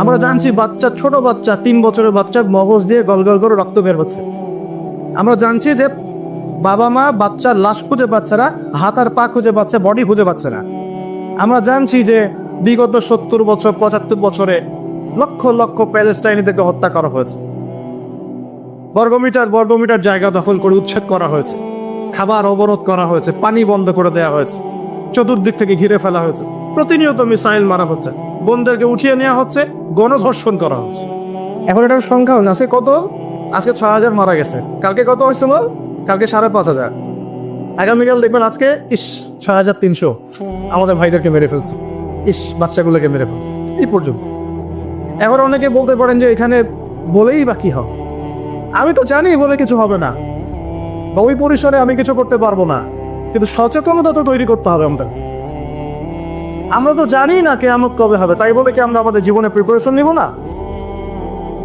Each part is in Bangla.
আমরা জানছি বাচ্চা, ছোট বাচ্চা, তিন বছরের বাচ্চা মগজ দিয়ে গল গল করে রক্ত বের হচ্ছে। আমরা জানছি যে বাবা মা বাচ্চার লাশ খুঁজে পাচ্ছে না, হাত আর পা খুঁজে পাচ্ছে বডি খুঁজে পাচ্ছে না। আমরা জানছি যে বিগত সত্তর বছর, পঁচাত্তর বছরে লক্ষ লক্ষ প্যালেস্টাইনিদেরকে হত্যা করা হয়েছে। বর্গমিটার বর্গমিটার জায়গা দখল করে উচ্ছেদ করা হয়েছে। খাবার অবরোধ করা হয়েছে, পানি বন্ধ করে দেওয়া হয়েছে। চতুর্দিক থেকে ঘিরে ফেলা হয়েছে। প্রতিনিয়ত মিসাইল মারা হচ্ছে। বোনদেরকে উঠিয়ে নেওয়া হচ্ছে, গণধর্ষণ করা হচ্ছে। এখন এটার সংখ্যা আছে কত? আজকে ছয় হাজার মারা গেছে। কালকে কত হয়েছিল কালকে সাড়ে পাঁচ হাজার। আগামীকাল দেখবেন আজকে, ইস, ছয় হাজার তিনশো। আমাদের ভাইদেরকে মেরে ফেলছে। ইস, বাচ্চাগুলোকে মেরে ফেলছে। এই পর্যন্ত। এখন অনেকে বলতে পারেন যে এখানে বলেই বা কি হবে আমি তো জানি বলে কিছু হবে না। বা ওই পরিসরে আমি কিছু করতে পারব না। কিন্তু সচেতনতা তো তৈরি করতে হবে আমাদের আমরা তো জানি না কে কেয়ামত কবে হবে, তাই বলে কি আমরা আমাদের জীবনে প্রিপারেশন নিব না?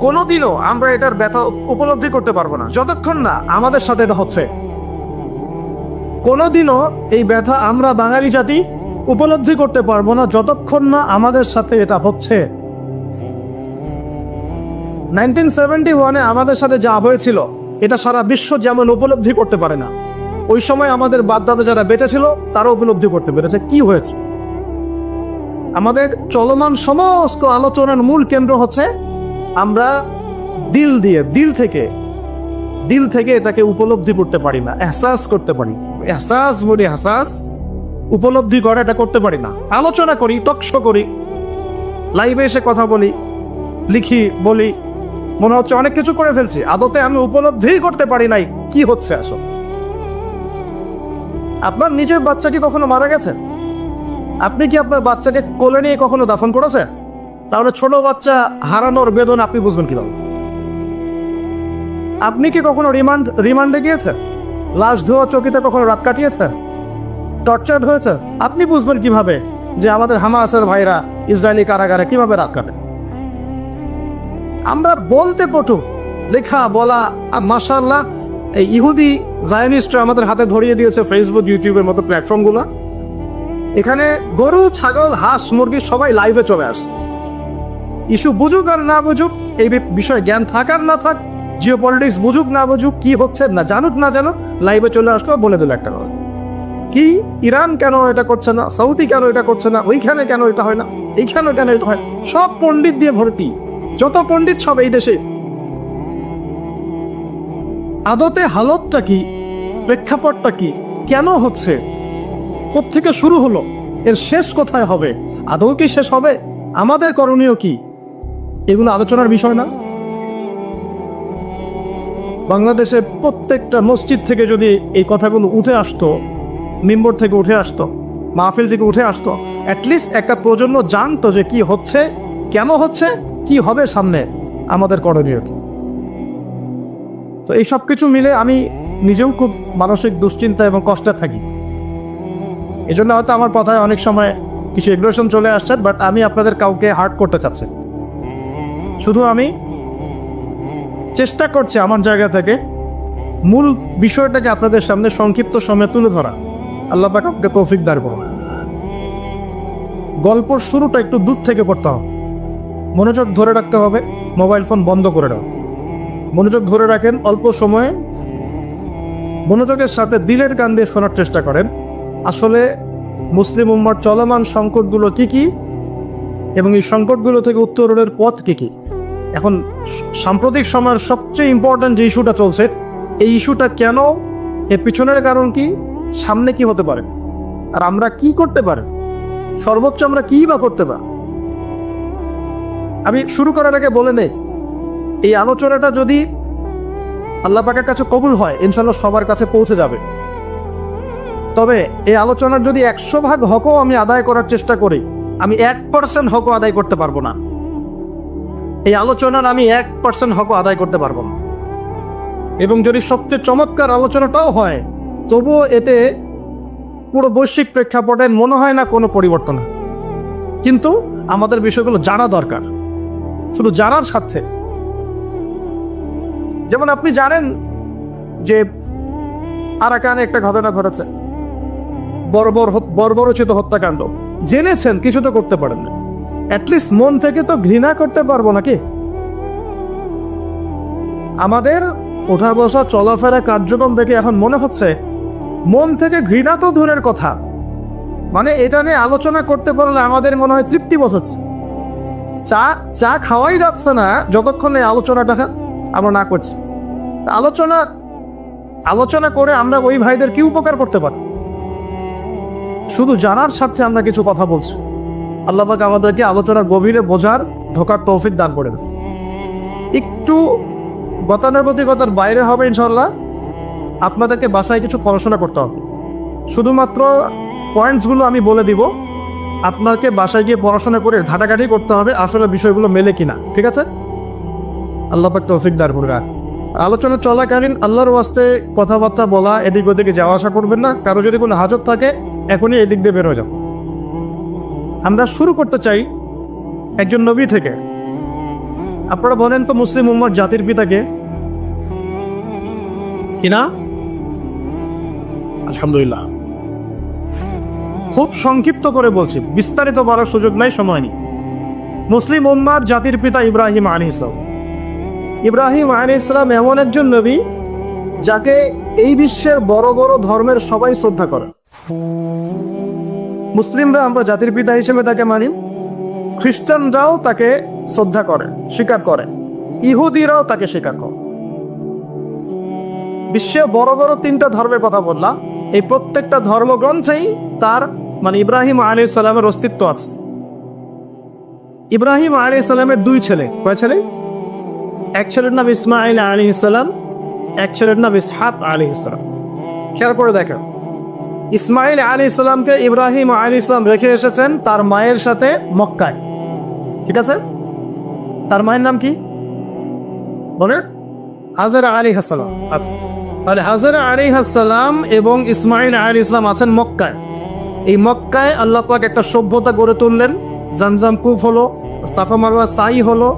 কোনোদিনও আমরা এটার ব্যথা উপলব্ধি করতে পারব না, যতক্ষণ না আমাদের সাথে এটা হচ্ছে। কোনোদিনও এই ব্যথা আমরা বাঙালি জাতি উপলব্ধি করতে পারব না, যতক্ষণ না আমাদের সাথে এটা হচ্ছে। নাইনটিন সেভেন্টি ওয়ানে আমাদের সাথে যা হয়েছিল, এটা সারা বিশ্ব যেমন উপলব্ধি করতে পারে না ওই সময় আমাদের বাদদাদা যারা বেঁচে ছিল তারা উপলব্ধি করতে পেরেছে। কি হয়েছে? আমাদের চলমান সমস্ত আলোচনার মূল কেন্দ্র হচ্ছে, আমরা দিল দিয়ে, দিল থেকে দিল থেকে এটাকে উপলব্ধি করতে পারি না, এহসাস করতে পারি এহসাস বলি এহসাস, উপলব্ধি করা এটা করতে পারি না। আলোচনা করি, টকশো করি, লাইভে এসে কথা বলি, লিখি, বলি, মনে হচ্ছে অনেক কিছু করে ফেলছি, আদতে আমি উপলব্ধি করতে পারি নাই, কি হচ্ছে আসলে? আপনার নিজের বাচ্চা কি কখনো মারা গেছে? আপনি কি আপনার বাচ্চাকে কোলে নিয়ে কখনো দাফন করেছেন তাহলে ছোট বাচ্চা হারানোর বেদনা আপনি বুঝবেন কীভাবে? আপনি কি কখনো রিমান্ড, রিমান্ডে গিয়েছেন? লাশ ধোয়া চকিতে কখনো রাত কাটিয়েছেন? টর্চার হয়েছে? আপনি বুঝবেন কীভাবে যে আমাদের হামাসের ভাইরা ইসরায়েলি কারাগারে কীভাবে রাত কাটে? আমরা বলতে পটু, লেখা, বলা মাসাল্লাহ এই ইহুদি জায়নিস্টরা আমাদের হাতে ধরিয়ে দিয়েছে ফেসবুক ইউটিউবের মতো প্ল্যাটফর্মগুলো এখানে গরু, ছাগল, হাঁস, মুরগি সবাই লাইভে চলে আসে। ইস্যু বুঝুক আর না বুঝুক, এই বিষয়ে জ্ঞান থাক আর না থাক জিও পলিটিক্স বুঝুক না বুঝুক, কি হচ্ছে না জানুক না জানুক লাইভে চলে আসলো, বলে দিল একটা কথা। কি? ইরান কেন এটা করছে না? সৌদি কেন এটা করছে না? ওইখানে কেন এটা হয় না? এইখানে কেন এটা হয় সব পণ্ডিত দিয়ে ভর্তি। যত পণ্ডিত সব এই দেশে। আদতে হালতটা কি? প্রেক্ষাপটটা কি? কেন হচ্ছে? থেকে শুরু হলো? এর শেষ কোথায় হবে? আদৌ কি শেষ হবে? আমাদের করণীয় কি? এগুলো আলোচনার বিষয় না? বাংলাদেশে প্রত্যেকটা মসজিদ থেকে যদি এই কথাগুলো উঠে আসতো, মিম্বর থেকে উঠে আসতো, মাহফিল থেকে উঠে আসতো অ্যাটলিস্ট একটা প্রজন্ম জানতো যে কি হচ্ছে, কেন হচ্ছে, কি হবে সামনে, আমাদের করণীয় কি? তো এই সব কিছু মিলে আমি নিজেও খুব মানসিক দুশ্চিন্তা এবং কষ্টে থাকি। এই জন্য হয়তো আমার কথায় অনেক সময় কিছু এগ্রেশন চলে আসছে বাট আমি আপনাদের কাউকে হার্ট করতে চাচ্ছি শুধু আমি চেষ্টা করছি আমার জায়গা থেকে মূল বিষয়টাকে আপনাদের সামনে সংক্ষিপ্ত সময়ে তুলে ধরা। আল্লাহ আপনাকে তৌফিক দার করুন। গল্পর শুরুটা একটু দূর থেকে পড়তে হবে। মনোযোগ ধরে রাখতে হবে, মোবাইল ফোন বন্ধ করে দাও। মনোযোগ ধরে রাখেন, অল্প সময়ে মনোযোগের সাথে দিলের গান দিয়ে শোনার চেষ্টা করেন। আসলে মুসলিম উম্মার চলমান সংকটগুলো কি কি এবং এই সংকটগুলো থেকে উত্তরণের পথ কি কি? এখন সাম্প্রতিক সময়ের সবচেয়ে ইম্পর্ট্যান্ট যে ইস্যুটা চলছে, এই ইস্যুটা কেন, এর পিছনের কারণ কি, সামনে কি হতে পারে, আর আমরা কি করতে পারি, সর্বোচ্চ আমরা কি বা করতে পারি? আমি শুরু করার আগে বলে নেই এই আলোচনাটা যদি আল্লাহ পাকের কাছে কবুল হয় ইনশাল্লাহ সবার কাছে পৌঁছে যাবে। তবে এই আলোচনার যদি একশো ভাগ হকও আমি আদায় করার চেষ্টা করি, আমি এক পার্সেন্ট হকও আদায় করতে পারব না। এই আলোচনার আমি এক পার্সেন্ট হকও আদায় করতে পারব না। এবং যদি সবচেয়ে চমৎকার আলোচনাটাও হয়, তবুও এতে পুরো বৈশ্বিক প্রেক্ষাপটে মনে হয় না কোনো পরিবর্তন। কিন্তু আমাদের বিষয়গুলো জানা দরকার। শুধু জানার স্বার্থে যেমন আপনি জানেন যে আরাকানে একটা ঘটনা ঘটেছে। বর্বর বর্বরচিত হত্যাকাণ্ড। জেনেছেন, কিছু তো করতে পারেন না। অ্যাটলিস্ট মন থেকে তো ঘৃণা করতে পারব নাকি? আমাদের ওঠা বসা চলাফেরা কার্যক্রম দেখে এখন মনে হচ্ছে মন থেকে ঘৃণা তো দূরের কথা। মানে এটা নিয়ে আলোচনা করতে পারলে আমাদের মনে হয় তৃপ্তি বোধ হচ্ছে। চা চা খাওয়াই যাচ্ছে না, যতক্ষণ এই আলোচনাটা আমরা না করছি। আলোচনা আলোচনা করে আমরা ওই ভাইদের কি উপকার করতে পারি শুধু জানার স্বার্থে আমরা কিছু কথা বলছি। আল্লাহ পাক আমাদেরকে আলোচনার গভীরে বোঝার, ঢোকার তৌফিক দান করে একটু গতানুগতিকতার বাইরে হবে ইনশাল্লাহ আপনাদেরকে বাসায় কিছু পড়াশোনা করতে হবে। শুধুমাত্র পয়েন্টসগুলো আমি বলে দিব। আপনাকে বাসায় গিয়ে পড়াশোনা করে ঘাটাঘাটি করতে হবে আসলে বিষয়গুলো মেলে কিনা। ঠিক আছে? আল্লাহ পাক তৌফিক দান করে রাখ আলোচনা চলাকালীন আল্লাহর ওয়াস্তে কথাবার্তা বলা এদিক ওদিকে যাওয়া আসা করবেন না। কারও যদি কোনো হাজত থাকে, এখনই এদিক দিয়ে বেরো যাও। আমরা শুরু করতে চাই একজন নবী থেকে। আপনারা বলেন তো মুসলিম উম্মত জাতির পিতাকে। কিনা আলহামদুলিল্লাহ। খুব সংক্ষিপ্ত করে বলছি। বিস্তারিত বলার সুযোগ নাই, সময় নেই। মুসলিম উম্মার জাতির পিতা ইব্রাহিম ইসলাম ইব্রাহিম আলী ইসলাম এমন একজন নবী যাকে এই বিশ্বের বড় বড় ধর্মের সবাই শ্রদ্ধা করে। মুসলিমরা আমরা জাতির পিতা হিসেবে তাকে মানি, খ্রিস্টানরাও তাকে শ্রদ্ধা করে, স্বীকার করে, ইহুদিরাও তাকে স্বীকার করে। বিশ্বে বড় বড় তিনটা ধর্মের কথা বললাম, এই প্রত্যেকটা ধর্মগ্রন্থেই তার মানে ইব্রাহিম আলী সালামের অস্তিত্ব আছে। ইব্রাহিম আলী সালামের দুই ছেলে, কয় ছেলে? এক ছেলের নাম ইসমাইল আলী ইসলাম এক ছেলের নাম ইসহাক আলী ইসলাম খেয়াল করে দেখেন, ইসমাইল আলী ইসলামকে ইব্রাহিম আলী ইসলাম রেখে এসেছেন তার মায়ের সাথে মক্কায়। ঠিক আছে? তার মায়ের নাম কি? বলে হাজারা আলী হাসালাম আচ্ছা তাহলে হাজারা আলী হাসালাম এবং ইসমাইল আলী ইসলাম আছেন মক্কায়। এই মক্কায় আল্লাহ পাক একটা সভ্যতা গড়ে তুললেন। জামজাম কুফ হলো, সাফা মারওয়া সাই হলো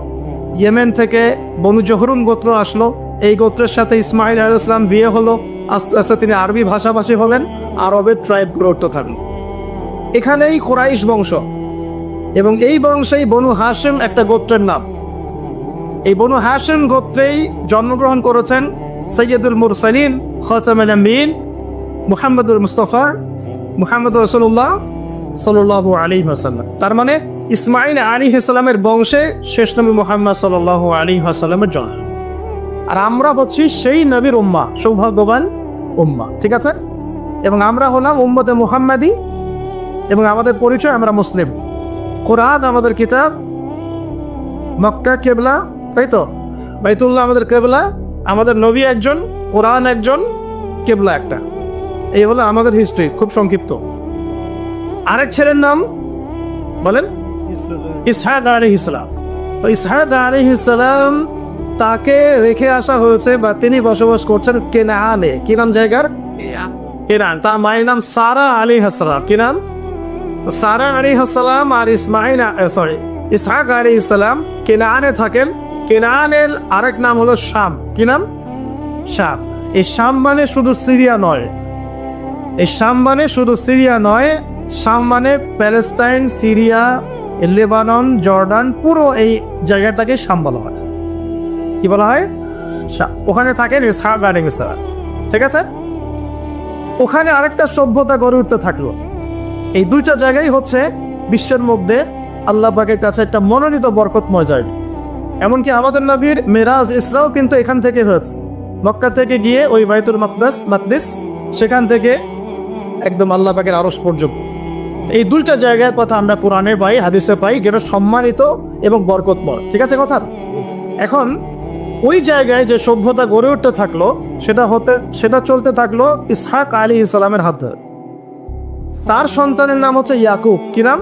ইয়েমেন থেকে বনু জহরুন গোত্র আসলো। এই গোত্রের সাথে ইসমাইল আলী ইসলাম বিয়ে হলো। আস্তে আস্তে তিনি আরবি ভাষাভাষী হলেন, আরবের ট্রাইব গ্রোথ থাকল। এখানেই কোরাইশ বংশ এবং এই বংশেই বনু হাসিম একটা গোত্রের নাম। এই বনু হাসিম গোত্রেই জন্মগ্রহণ করেছেন সৈয়দুল মুরসালিন খতামান আমিন মুহাম্মদুল মুস্তফা মুহাম্মদ রসুল্লাহ সাল্লাহ আলী হাসাল্লাম তার মানে ইসমাইল আলী ইসলামের বংশে শেষ নবী মোহাম্মদ সাল্লাহ আলী হাসাল্লামের জন্ম। আর আমরা হচ্ছি সেই নবীর উম্মা, সৌভাগ্যবান উম্মা, ঠিক আছে? এবং আমরা হলাম উম্মতে মুহাম্মাদি, এবং আমাদের পরিচয় আমরা মুসলিম। কোরআন আমাদের কিতাব, মক্কা, কেবলা, তাই তো? বাইতুল্লাহ আমাদের কেবলা, আমাদের নবী একজন, কোরআন একজন, কেবলা একটা। এই হলো আমাদের হিস্ট্রি খুব সংক্ষিপ্ত। আরেক ছেলের নাম, বলেন? ইসহাদ আলী ইসলাম তো ইসহাদ আলী ইসলাম তাকে রেখে আসা হয়েছে বা তিনি বসবাস করছেন কেনানে। কি নাম জায়গার? কেনান। তার মায়ের নাম সারা আলী হাসলাম কি নাম? সারা আলী হাসলাম আর ইসমাইল সরি ইসহাক আলী ইসলাম কেনানে থাকেন। কেনানের আরেক নাম হলো শাম। কি নাম? শাম। এই শাম মানে শুধু সিরিয়া নয়। এই শাম মানে শুধু সিরিয়া নয় শাম মানে প্যালেস্টাইন সিরিয়া লেবানন, জর্ডান, পুরো এই জায়গাটাকে শাম বলা হয়। কি বলা হয়? ওখানে থাকেন ঠিক আছে? ওখানে আরেকটা সভ্যতা গড়ে উঠতে থাকল। এই দুইটা জায়গায় হচ্ছে বিশ্বের মধ্যে আল্লাহ পাকের কাছে একটা মনোনীত বরকতময় জায়গা। এমনকি আমাদের নবীর মেরাজ ইসরাও কিন্তু এখান থেকে হয়েছে। মক্কা থেকে গিয়ে ওই বাইতুল মাকদাস, মাকদিস, সেখান থেকে একদম আল্লাহ পাকের আরস পর্যন্ত। এই দুইটা জায়গার কথা আমরা পুরাণে পাই, হাদিসে পাই, যেটা সম্মানিত এবং বরকতময়। ঠিক আছে কথা? এখন, ওই জায়গায় যে সভ্যতা গড়ে উঠতে থাকল, সেটা হতে, সেটা চলতে থাকল ইসহাক আলী ইসলামের হাত ধরে। তার সন্তানের নাম হচ্ছে ইয়াকুব। কি নাম?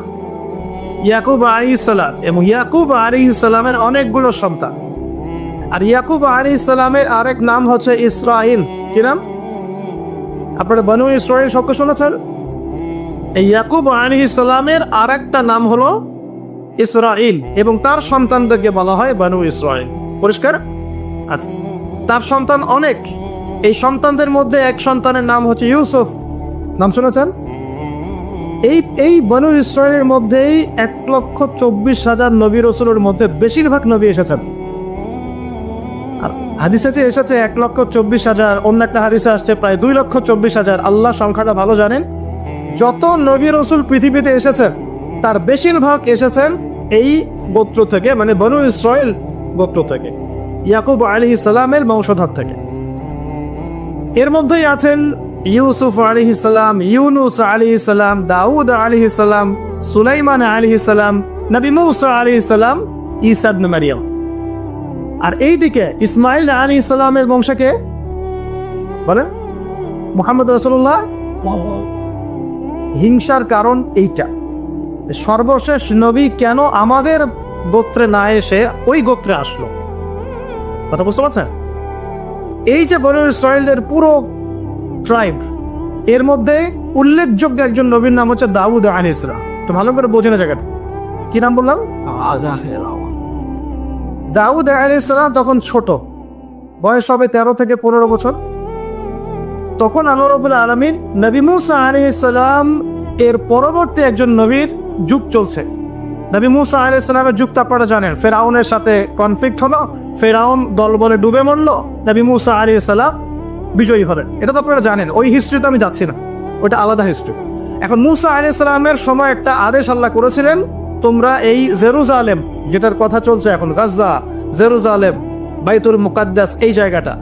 ইয়াকুব আলী ইসলাম। এবং ইয়াকুব আলী ইসলামের অনেকগুলো সন্তান। আর ইয়াকুব আলী ইসলামের আরেক নাম হচ্ছে ইসরাইল। কি নাম? আপনারা বনু ইসরাইল শব্দ শুনেছেন? এই ইয়াকুব আলী ইসলামের আরেকটা নাম হলো ইসরাইল এবং তার সন্তানদেরকে বলা হয় বানু ইসরাইল পরিষ্কার? আচ্ছা। তার সন্তান অনেক। এই সন্তানদের মধ্যে এক সন্তানের নাম হচ্ছে ইউসুফ। নাম শুনেছেন? এই এই বনু ইসরায়েলের মধ্যেই এক লক্ষ চব্বিশ হাজার নবী রসুলের মধ্যে বেশিরভাগ নবী এসেছেন। আর হাদিসে যে এসেছে, এক লক্ষ চব্বিশ হাজার, অন্য একটা হাদিসে আসছে, প্রায় দুই লক্ষ চব্বিশ হাজার। আল্লাহ সংখ্যাটা ভালো জানেন। যত নবী রসুল পৃথিবীতে এসেছেন, তার বেশিরভাগ এসেছেন এই গোত্র থেকে মানে বনু ইসরায়েল গোত্র থেকে, ইয়াকুব আলী ইসলামের বংশধর থেকে। এর মধ্যেই আছেন ইউসুফ আলী ইসলাম ইউনুস আলী ইসলাম দাউদ আলী ইসলাম সুলাইমান আলী ইসলাম নবী মুসা আলী ইসলাম ইসাদ মারিয়াম। আর এইদিকে ইসমাইল আলী ইসলামের বংশকে বলেন, মোহাম্মদ রসুল্লাহ হিংসার কারণ এইটা। সর্বশেষ নবী কেন আমাদের গোত্রে না এসে ওই গোত্রে আসলো? কথা বুঝতে পারছেন? এই যে বনু ইসরায়েলদের পুরো ট্রাইব এর মধ্যে উল্লেখযোগ্য একজন নবীর নাম হচ্ছে দাউদ আনিসরা তো ভালো করে বোঝে না জায়গাটা। কি নাম বললাম? দাউদ আলাইসালাম তখন ছোট। বয়স হবে তেরো থেকে পনেরো বছর। তখন আনোরবুল আলমিন নবী মুসা আলাইসালাম এর পরবর্তী একজন নবীর যুগ চলছে। নবী মুসা আলাইসালামের যুগ তো আপনারা জানেন, ফেরাউনের সাথে কনফ্লিক্ট হলো, ফেরাউন দল বলে ডুবে মরলো, নবী মুসা আলাইসালাম বিজয়ী হলেন। এটা তো আপনারা জানেন, ওই হিস্ট্রি তো আমি যাচ্ছি না, ওটা আলাদা হিস্ট্রি এখন মুসা আলাইসালামের সময় একটা আদেশ আল্লাহ করেছিলেন, তোমরা এই জেরুজালেম, যেটার কথা চলছে এখন, গাজ্জা, জেরুজালেম, বাইতুল মুকাদ্দাস, এই জায়গাটা,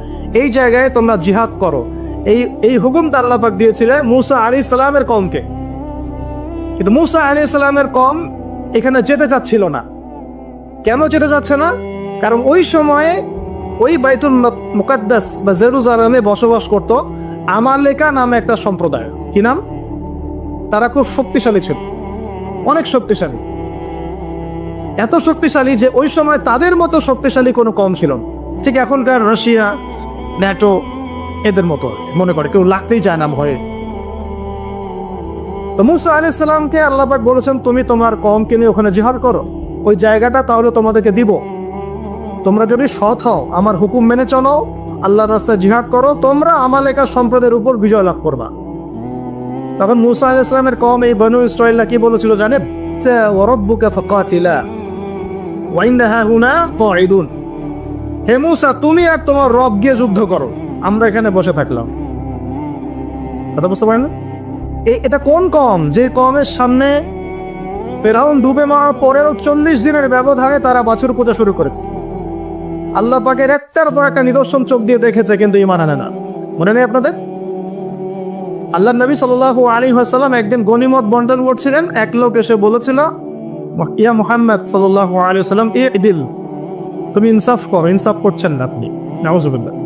এই জায়গায় তোমরা জিহাদ করো। এই এই হুকুমটা আল্লাহ পাক দিয়েছিলেন মুসা আলী সালামের কমকে। কিন্তু মুসা আলী সালামের কম এখানে যেতে চাচ্ছিল না। কেন যেতে যাচ্ছে না? কারণ ওই সময়ে ওই বাইতুল মক- মুকাদ্দাস বা জেরুজালেমে বসবাস করত আমালেকা নামে একটা সম্প্রদায়। কি নাম? তারা খুব শক্তিশালী ছিল। অনেক শক্তিশালী। এত শক্তিশালী যে ওই সময় তাদের মতো শক্তিশালী কোনো কম ছিল। ঠিক এখনকার রাশিয়া, ন্যাটো এদের মতো। মনে করে কেউ লাগতেই চায় না ভয়ে। তো মুসা আলাইসাল্লামকে আল্লাহবাক বলেছেন, তুমি তোমার কমকে নিয়ে ওখানে জিহাদ করো। ওই জায়গাটা তাহলে তোমাদেরকে দিব। তোমরা যদি সৎ হও, আমার হুকুম মেনে চলো, আল্লাহর রাস্তায় জিহাদ করো, তোমরা আমার আমালেকা সম্প্রদায়ের উপর বিজয় লাভ করবা। তখন মুসা আলাহ ইসলামের কম এই বনু ইসরায়েলরা কি বলেছিল জানে হে মুসা, তুমি আর তোমার রব গিয়ে যুদ্ধ করো। আমরা এখানে বসে থাকলাম। কথা বুঝতে পারেন না? এ- এটা কোন কম? যে কমের সামনে ফেরাউন ডুবে মারার পরেও চল্লিশ দিনের ব্যবধানে তারা বাছুর পূজা শুরু করেছে। আল্লাহ পাকের একটার পর একটা নিদর্শন চোখ দিয়ে দেখেছে, কিন্তু ইমান আনে না। মনে নেই আপনাদের? আল্লাহ নবী সাল আলী হাসাল্লাম একদিন গনিমত বন্টন করছিলেন। এক লোক এসে বলেছিল, ইয়া মুহাম্মদ সাল আলী সাল্লাম এ দিল তুমি ইনসাফ করো, ইনসাফ করছেন না আপনি। নাউজুবিল্লাহ।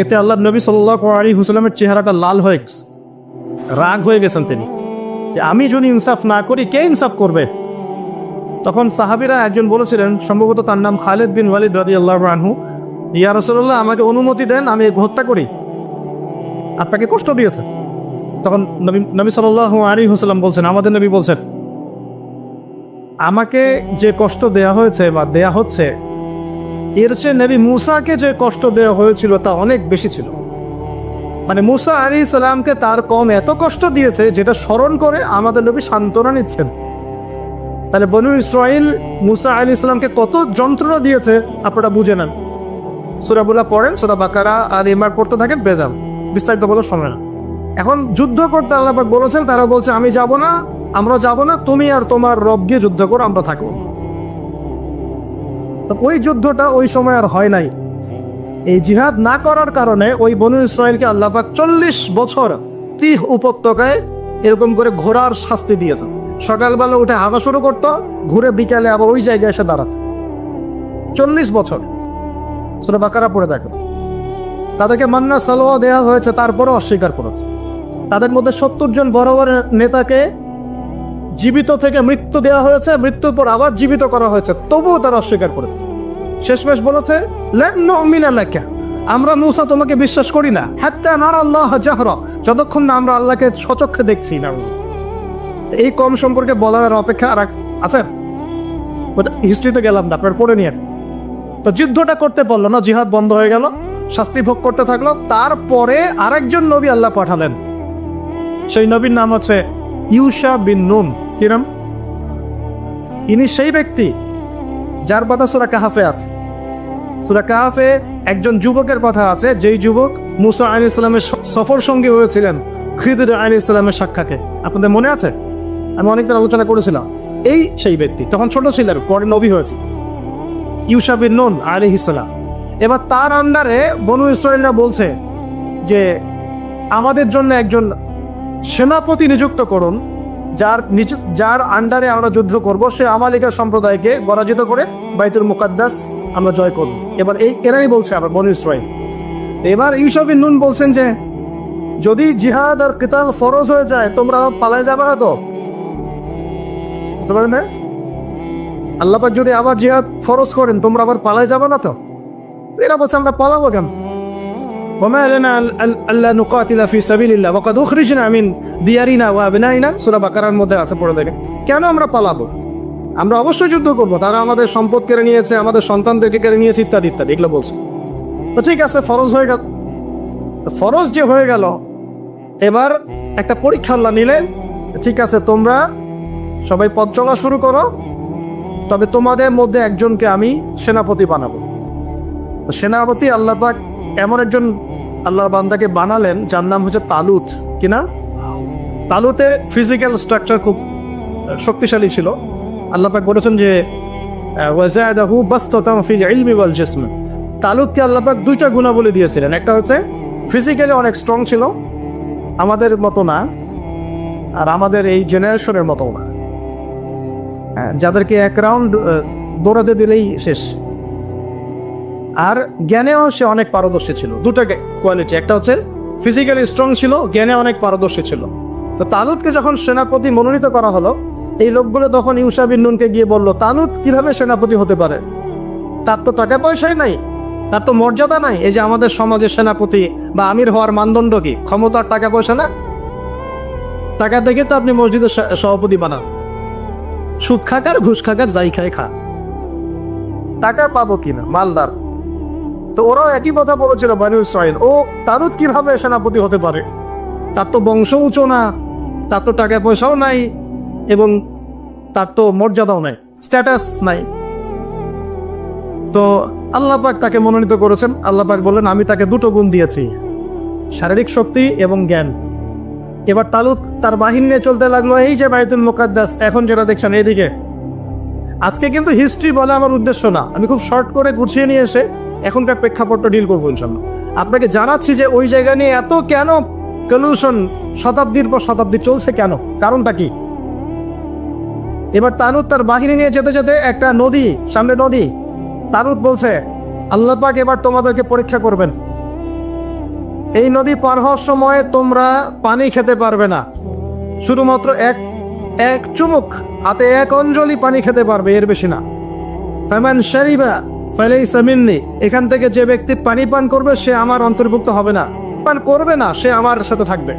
এতে আল্লাহ নবী সাল্লাহ আলী চেহারাটা লাল হয়ে গেছে। রাগ হয়ে গেছেন তিনি। যে আমি যদি ইনসাফ না করি, কে ইনসাফ করবে? তখন সাহাবিরা একজন বলেছিলেন, সম্ভবত তার নাম খালেদ বিন ওয়ালিদ রাজি আল্লাহ আনহু, ইয়া রসল্লাহ আমাকে অনুমতি দেন, আমি হত্যা করি। আপনাকে কষ্ট দিয়েছে। তখন নবী নবী সাল আলী হুসালাম বলছেন, আমাদের নবী বলছেন, আমাকে যে কষ্ট দেয়া হয়েছে বা দেয়া হচ্ছে এর চেয়ে নবী মুসাকে যে কষ্ট দেওয়া হয়েছিল তা অনেক বেশি ছিল। মানে মুসা আলী সালামকে তার কম এত কষ্ট দিয়েছে যেটা স্মরণ করে আমাদের নবী সান্ত্বনা নিচ্ছেন। তাহলে বনু ইসরাইল মুসা আলী ইসলামকে কত যন্ত্রণা দিয়েছে আপনারা বুঝে নেন। সুরাবুল্লাহ পড়েন, সুরা বাকারা আর এমার পড়তে থাকেন বেজাম বিস্তারিত বলার সময় না। এখন যুদ্ধ করতে আল্লাহ বলেছেন, তারা বলছে, আমি যাব না, আমরা যাব না, তুমি আর তোমার রব গিয়ে যুদ্ধ করো, আমরা থাকব। তো ওই যুদ্ধটা ওই সময় আর হয় নাই। এই জিহাদ না করার কারণে ওই বনু ইসরায়েলকে আল্লাপাক চল্লিশ বছর তিহ উপত্যকায় এরকম করে ঘোরার শাস্তি দিয়েছেন। সকালবেলা উঠে হাঁটা শুরু করতো, ঘুরে বিকালে আবার ওই জায়গায় এসে দাঁড়াত। চল্লিশ বছর। সেটা বাকারা পড়ে দেখো। তাদেরকে মান্না সালোয়া দেওয়া হয়েছে, তারপরও অস্বীকার করেছে। তাদের মধ্যে সত্তর জন বড় বড় নেতাকে জীবিত থেকে মৃত্যু দেওয়া হয়েছে, মৃত্যুর পর আবার জীবিত করা হয়েছে, তবুও তারা অস্বীকার করেছে। শেষমেশ বলেছে, "লেন নুমিন আলাকা। আমরা মুসা তোমাকে বিশ্বাস করি না, হাত্তা নার আল্লাহ জাহরা, যতক্ষণ না আমরা আল্লাহকে সচক্ষে দেখছি না এই কম সম্পর্কে বলার অপেক্ষা আর এক- আছে? হিস্ট্রিতে গেলাম না, আপনার পড়ে নিয়ে তো যুদ্ধটা করতে পারল না, জিহাদ বন্ধ হয়ে গেল, শাস্তি ভোগ করতে থাকল, তারপরে আরেকজন নবী আল্লাহ পাঠালেন। সেই নবীর নাম হচ্ছে ইউসা বিন নুন। কিরম ইনি সেই ব্যক্তি যার কথা সুরা কাহাফে আছে। সুরা কাহাফে একজন যুবকের কথা আছে, যেই যুবক মুসা আলী ইসলামের সফর সঙ্গী হয়েছিলেন, খিদির আলী ইসলামের সাক্ষাতে আপনাদের মনে আছে? আমি অনেকদিন আলোচনা করেছিলাম। এই সেই ব্যক্তি, তখন ছোট ছিলেন, পরে নবী হয়েছে। ইউসা বিন নুন আলী ইসলাম এবার তার আন্ডারে বনু ইসরায়েলরা বলছে যে, আমাদের জন্য একজন সেনাপতি নিযুক্ত করুন, যার যার আন্ডারে আমরা যুদ্ধ করব, সে আমালিকা সম্প্রদায়কে পরাজিত করে বাইতুল মুকাদ্দাস আমরা জয় করব। এবার এই এরাই বলছে আবার বনু ইসরায়েল এবার ইউসুফিন নুন বলছেন যে, যদি জিহাদ আর কিতাল ফরজ হয়ে যায়, তোমরা পালায় যাবে না তো বুঝতে না? আল্লাপাক যদি আবার জিহাদ ফরজ করেন, তোমরা আবার পালায় যাবে না তো? এরা বলছে, আমরা পালাবো কেন وما لنا أن- أن- ألا نقاتل في سبيل الله وقد أخرجنا من ديارنا وأبنائنا সূরা বাকারার মধ্যে আছে পড়ে দেখেন কেন আমরা পালাবো আমরা অবশ্যই যুদ্ধ করব তারা আমাদের সম্পদ কেড়ে নিয়েছে আমাদের সন্তানদেরকে কেড়ে নিয়েছে ইত্যাদি ইত্যাদি এগুলো বলছে তো ঠিক আছে ফরজ হয়ে গেল তো ফরজ যে হয়ে গেল এবার একটা পরীক্ষা আল্লাহ নিলেন ঠিক আছে তোমরা সবাই পথ চলা শুরু করো তবে তোমাদের মধ্যে একজনকে আমি সেনাপতি বানাবো তো সেনাপতি আল্লাহ পাক এমন একজন আল্লাহর বান্দাকে বানালেন যার নাম হচ্ছে তালুত। কিনা তালুতে ফিজিক্যাল স্ট্রাকচার খুব শক্তিশালী ছিল। আল্লাহ পাক বলেছেন যে ওয়াজাদাহু বাসতাতাম ফিল ইলমি ওয়াল জিসম। তালুতকে আল্লাহ পাক দুইটা গুণাবলী দিয়েছিলেন। একটা হচ্ছে ফিজিক্যালি অনেক স্ট্রং ছিল আমাদের মতো না আর আমাদের এই জেনারেশনের মতো না। হ্যাঁ, যাদেরকে এক রাউন্ড দৌড়াতে দিলেই শেষ। আর জ্ঞানেও সে অনেক পারদর্শী ছিল। দুটো কোয়ালিটি একটা হচ্ছে ফিজিক্যালি স্ট্রং ছিল, জ্ঞানে অনেক পারদর্শী ছিল। তো তালুতকে যখন সেনাপতি মনোনীত করা হলো, এই লোকগুলো তখন ইউসা বিন নুনকে গিয়ে বলল, তালুত, কীভাবে সেনাপতি হতে পারে? তার তো টাকা পয়সাই নাই, তার তো মর্যাদা নাই, এই যে আমাদের সমাজের সেনাপতি বা আমির হওয়ার মানদণ্ড কি? ক্ষমতার টাকা পয়সা না? টাকা দেখে তো আপনি মসজিদের সভাপতি বানান। সুদ খাকার ঘুষ খাকার যাই খায় খা। টাকা পাবো কিনা? মালদার। তো ওরাও একই কথা বলেছিল বানু ইসরায়েল ও তারুত কীভাবে সেনাপতি হতে পারে? তার তো বংশ উঁচু না, তার তো টাকা পয়সাও নাই, এবং তার তো মর্যাদাও নাই স্ট্যাটাস নাই। তো আল্লাহ পাক তাকে মনোনীত করেছেন। আল্লাহ পাক বললেন, আমি তাকে দুটো গুণ দিয়েছি, শারীরিক শক্তি এবং জ্ঞান। এবার তালুক তার বাহিনী নিয়ে চলতে লাগল, এই যে বাইতুল মুকাদ্দাস, এখন যেটা দেখছেন এইদিকে আজকে কিন্তু হিস্ট্রি বলা আমার উদ্দেশ্য না। আমি খুব শর্ট করে গুছিয়ে নিয়ে এসে এখনকার প্রেক্ষাপটটা ডিল করব ইনশাল্লাহ। আপনাকে জানাচ্ছি যে ওই জায়গা নিয়ে এত কেন কলিউশন শতাব্দীর পর শতাব্দী চলছে কেন? কারণটা কি? এবার তানুত তার বাহিনী নিয়ে যেতে যেতে একটা নদী, সামনে নদী, তানুত বলছে, আল্লাহ পাক এবার তোমাদেরকে পরীক্ষা করবেন। এই নদী পার হওয়ার সময় তোমরা পানি খেতে পারবে না। শুধুমাত্র এক এক চুমুক, হাতে এক অঞ্জলি পানি খেতে পারবে, এর বেশি না। ফেমান শারিবা সামিননি এখান থেকে যে ব্যক্তি পানি পান করবে, সে আমার অন্তর্ভুক্ত হবে না। পান করবে না, সে আমার সাথে থাকবে।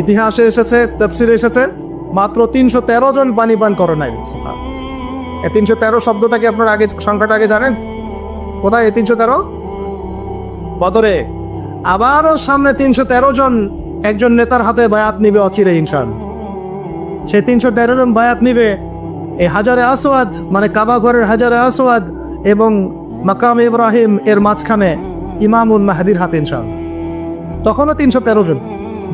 ইতিহাসে এসেছে তফসিলে এসেছে, মাত্র তিনশো তেরো জন পানি পান করে নাই। তিনশো তেরো শব্দটা কি আপনার আগে, সংখ্যাটা আগে জানেন? কোথায় তিনশো তেরো? বদরে। আবারও সামনে তিনশো তেরো জন একজন নেতার হাতে বায়াত নিবে অচিরে ইনশান সে তিনশো তেরো জন বায়াত নিবে এই হাজারে আসওয়াদ মানে কাবা ঘরের হাজারে আসওয়াদ এবং মাকাম ইব্রাহিম এর মাঝখানে ইমামুল মাহাদির হাতে ইনশান তখনও তিনশো তেরো জন।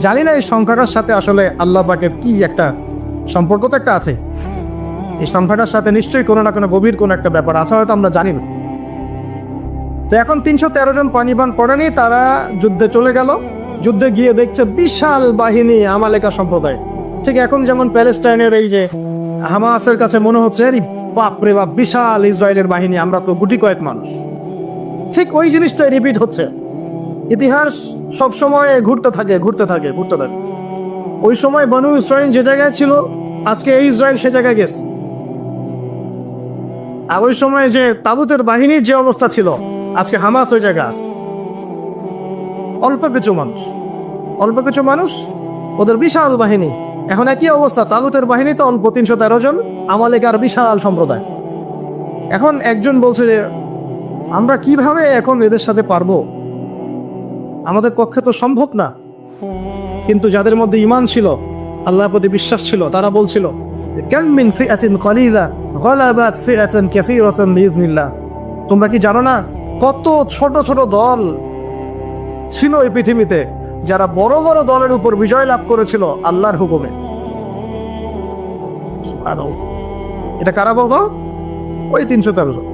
জানি না এই সংখ্যাটার সাথে আসলে আল্লাহ পাকের কি একটা সম্পর্ক তো একটা আছে। এই সংখ্যাটার সাথে নিশ্চয়ই কোনো না কোনো গভীর কোনো একটা ব্যাপার আছে, হয়তো আমরা জানি না। তো এখন তিনশো তেরো জন পানিবান করেনি তারা যুদ্ধে চলে গেল। যুদ্ধে গিয়ে দেখছে বিশাল বাহিনী আমালেকা সম্প্রদায়। ঠিক এখন যেমন প্যালেস্টাইনের এই যে হামাসের কাছে মনে হচ্ছে আরে বাপ, বিশাল ইসরায়েলের বাহিনী, আমরা তো গুটি কয়েক মানুষ। ঠিক ওই জিনিসটাই রিপিট হচ্ছে। ইতিহাস সব সময় ঘুরতে থাকে ঘুরতে থাকে ঘুরতে থাকে। ওই সময় বনু ইসরায়েল যে জায়গায় ছিল, আজকে এই ইসরায়েল সে জায়গায় গেছে। আর ওই সময় যে তাবুতের বাহিনীর যে অবস্থা ছিল, আজকে হামাস ওই জায়গায় আছে। অল্প কিছু মানুষ। অল্প কিছু মানুষ, ওদের বিশাল বাহিনী। এখন একই অবস্থা, তালুতের বাহিনী তো অল্প তিনশো তেরো জন আমালেকার বিশাল সম্প্রদায়। এখন একজন বলছে যে, আমরা কীভাবে এখন এদের সাথে পারব? আমাদের পক্ষে তো সম্ভব না। কিন্তু যাদের মধ্যে ইমান ছিল, আল্লাহর প্রতি বিশ্বাস ছিল, তারা বলছিল তোমরা কি জানো না, কত ছোট ছোট দল ছিল এই পৃথিবীতে। যারা বড় বড় দলের উপর বিজয় লাভ করেছিল আল্লাহর হুকুমে। এটা কারা বলতো? ওই তিনশো তেরো জন।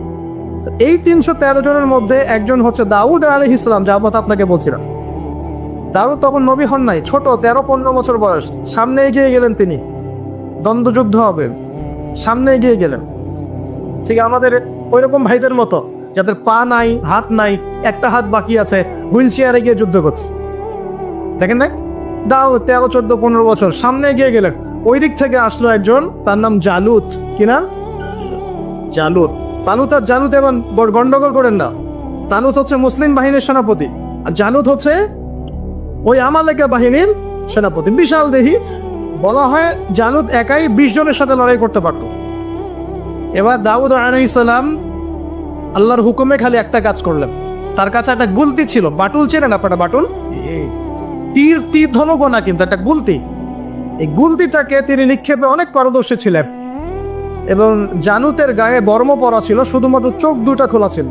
এই তিনশো তেরো জনের মধ্যে একজন হচ্ছে দাউদ আলহ ইসলাম যার কথা আপনাকে বলছিলাম। দাউদ তখন নবী হন নাই ছোট তেরো পনেরো বছর বয়স। সামনে এগিয়ে গেলেন তিনি। দ্বন্দ্বযুদ্ধ হবে। সামনে এগিয়ে গেলেন। ঠিক আমাদের ওইরকম ভাইদের মতো যাদের পা নাই হাত নাই একটা হাত বাকি আছে হুইল চেয়ারে গিয়ে যুদ্ধ করছে। দেখেন না দাও তেরো, চোদ্দ, পনেরো বছর, সামনে গিয়ে গেলেন। ওই দিক থেকে আসলো একজন, তার নাম জালুত। কি নাম? জালুত। তানুত আর জালুত এমন গন্ডগোল করেন না। তানুত হচ্ছে মুসলিম বাহিনীর সেনাপতি। আর জালুত হচ্ছে ওই আমালেকা বাহিনীর সেনাপতি। বিশাল দেহি। বলা হয় জালুত একাই বিশ জনের সাথে লড়াই করতে পারত। এবার দাউদ আলাইসালাম আল্লাহর হুকুমে খালি একটা কাজ করলেন। তার কাছে একটা গুলতি ছিল। বাটুল চেনেন আপনারা বাটুল? তীর ধনুক কিন্তু একটা গুলতি। এই গুলতিটাকে তিনি নিক্ষেপে অনেক পারদর্শী ছিলেন। এবং জানুতের গায়ে বর্ম পরা ছিল, শুধুমাত্র চোখ দুটা খোলা ছিল।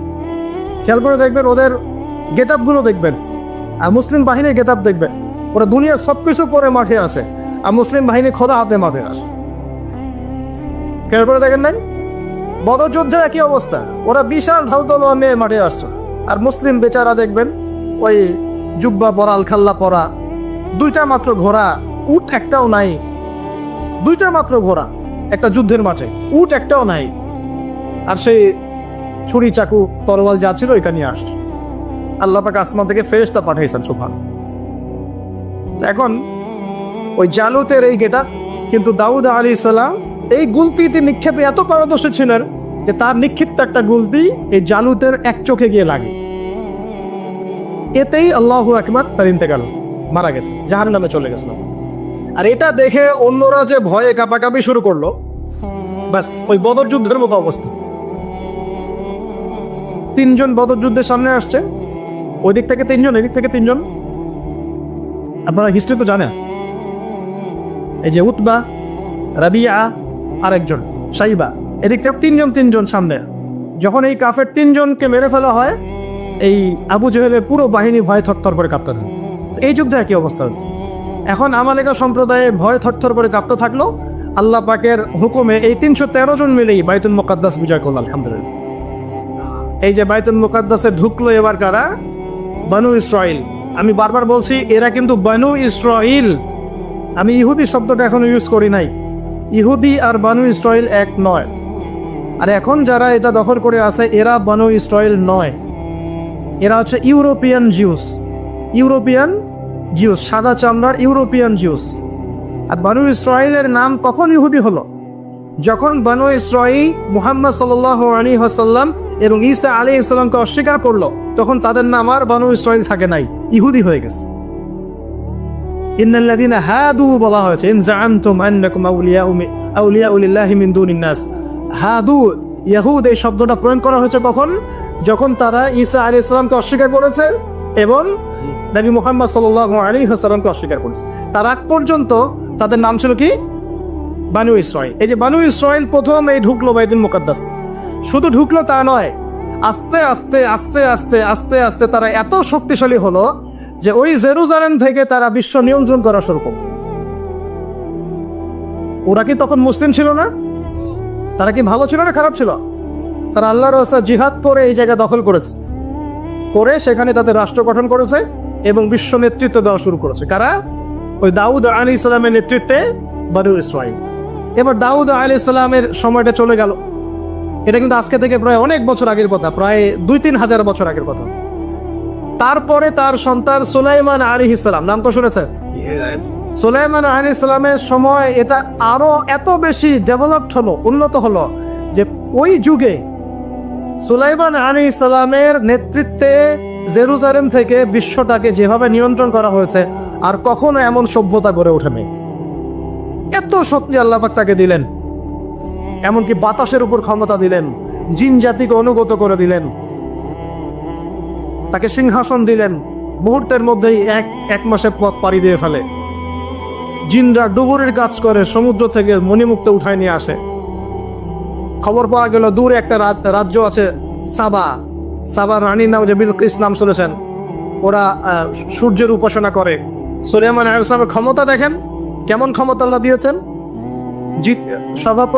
খেয়াল করে দেখবেন, ওদের গেটগুলো দেখবেন। আর মুসলিম বাহিনীর গেট দেখবেন। ওরা দুনিয়ার সবকিছু করে মাঠে আসে আর মুসলিম বাহিনী খোদা হাতে মাঠে আসে খেয়াল করে দেখেন নাই? বদর যুদ্ধের একই অবস্থা। ওরা বিশাল ঢাল তলোয়ার নিয়ে মাঠে আসছে। আর মুসলিম বেচারা দেখবেন, ওই জুব্বা পরা, আলখাল্লা পরা, দুইটা মাত্র ঘোড়া, উট একটাও নাই। দুইটা মাত্র ঘোড়া, একটা যুদ্ধের মাঠে, উট একটাও নাই। আর সেই ছুরি, চাকু, তরোয়াল যা ছিল এটা নিয়ে আসছে। আল্লাহ পাক আসমান থেকে ফেরেশতা পাঠাইছেন সুফান এখন ওই জালুতের এই গেটা কিন্তু দাউদ আলী সালাম এই গুলতিতে নিক্ষেপে এত পারদর্শী ছিলেন যে তার নিক্ষিপ্ত একটা গুলতি এই জালুতের এক চোখে গিয়ে লাগে। এতেই আল্লাহ আকবার তার ইন্তেকাল। মারা গেছে জাহান নামে চলে গেছিল আর এটা দেখে অন্যরা যে ভয়ে কাঁপাকাঁপি শুরু করল, ব্যাস, ওই বদর যুদ্ধের মতো অবস্থা। তিনজন বদর যুদ্ধের সামনে আসছে, ওই দিক থেকে তিনজন, এদিক থেকে তিনজন। আপনারা হিস্ট্রি তো জানেন। এই যে উতবা, রাবিয়া, আরেকজন, সাইবা। এদিক থেকে তিনজন তিনজন সামনে। যখন এই কাফের তিনজনকে মেরে ফেলা হয় এই আবু জহেলের পুরো বাহিনী ভয় থরথর করে কাঁপতে থাকে। এই যুদ্ধে একই অবস্থা হচ্ছে? এখন আমালেকা সম্প্রদায়ে ভয় থরথর করে কাঁপতে থাকল, আল্লাহ পাকের হুকুমে এই তিনশো তেরো জন মিলেই বাইতুল মোকাদ্দাস বিজয় করল, আলহামদুলিল্লাহ। এই যে বাইতুল মুকাদ্দাসে ঢুকলো এবার কারা? বানু ইসরাইল। আমি বারবার বলছি, এরা কিন্তু বানু ইসরাইল। আমি ইহুদি শব্দটা এখনও ইউজ করি নাই। ইহুদি আর বানু ইসরাইল এক নয়। আর এখন যারা এটা দখল করে আছে, এরা বানু ইসরাইল নয়। এরা হচ্ছে ইউরোপিয়ান জিউস। ইউরোপিয়ান জিউস, সাদা চামড়ার ইউরোপিয়ান জিউস। আর বানু ইসরায়েলের নাম কখন ইহুদি হলো? যখন বানু ইসরাইল মুহাম্মদ সাল্লাহ আলী হাসাল্লাম এবং ঈসা আলী ইসলামকে অস্বীকার করল, তখন তাদের নাম আর বানু ইসরাইল থাকে নাই, ইহুদি হয়ে গেছে। ইন্নাল্লাযীনা হাদু বলা হয়েছে, ইন জাআমতুম আন্নাকুম আউলিয়াউ মি- আউলিয়াউ লিল্লাহি মিন দুনিন নাস। হাদু, ইয়াহুদ এই শব্দটা প্রয়োগ করা হয়েছে কখন? যখন তারা ঈসা আলী ইসলামকে অস্বীকার করেছে এবং নবী মুহাম্মদ সাল্লাল্লাহু আলাইহি ওয়াসাল্লামকে অস্বীকার করেছে, তার আগ পর্যন্ত তাদের নাম ছিল কি? বানু ইসরাইল এই যে বানু ইসরাইল প্রথম এই ঢুকলো বাইতুল মুকাদ্দাস। শুধু ঢুকলো তা নয়, আস্তে আস্তে আস্তে আস্তে আস্তে আস্তে তারা এত শক্তিশালী হলো যে ওই জেরুজালেম থেকে তারা বিশ্ব নিয়ন্ত্রণ করা শুরু করল। ওরা কি তখন মুসলিম ছিল না? তারা কি ভালো ছিল না খারাপ ছিল? তারা আল্লাহর রাস্তা জিহাদ করে এই জায়গা দখল করেছে। করে সেখানে তাদের রাষ্ট্র গঠন করেছে এবং বিশ্ব নেতৃত্ব দেওয়া শুরু করেছে। কারা? ওই দাউদ আলী ইসলামের নেতৃত্বে বানু ইসরাইল এবার দাউদ আলী ইসলামের সময়টা চলে গেল। এটা কিন্তু আজকে থেকে প্রায় অনেক বছর আগের কথা, প্রায় দুই তিন হাজার বছর আগের কথা। তারপরে তার সন্তান সুলাইমান আলী ইসলাম নাম তো শুনেছেন? সুলাইমান আলী ইসলামের সময় এটা আরও এত বেশি ডেভেলপড হলো, উন্নত হলো যে ওই যুগে সুলাইমান আলী ইসলামের নেতৃত্বে জেরুজালেম থেকে বিশ্বটাকে যেভাবে নিয়ন্ত্রণ করা হয়েছে, আর কখনো এমন সভ্যতা গড়ে ওঠেনি। এত শক্তি আল্লাপাক তাকে দিলেন, এমনকি বাতাসের উপর ক্ষমতা দিলেন, জিন জাতিকে অনুগত করে দিলেন, তাকে সিংহাসন দিলেন, মুহূর্তের মধ্যেই এক এক মাসে পথ পাড়ি দিয়ে ফেলে। জিনরা ডুবুরির কাজ করে সমুদ্র থেকে মণিমুক্ত উঠায় নিয়ে আসে। খবর পাওয়া গেল, দূরে একটা রাজ্য আছে, সাবা। সাবা রানীর নাম যে বিলকিস নাম শুনেছেন ওরা সূর্যের উপাসনা করে। সুলেমান ক্ষমতা দেখেন। কেমন ক্ষমতা আল্লাহ দিয়েছেন? সভাপতি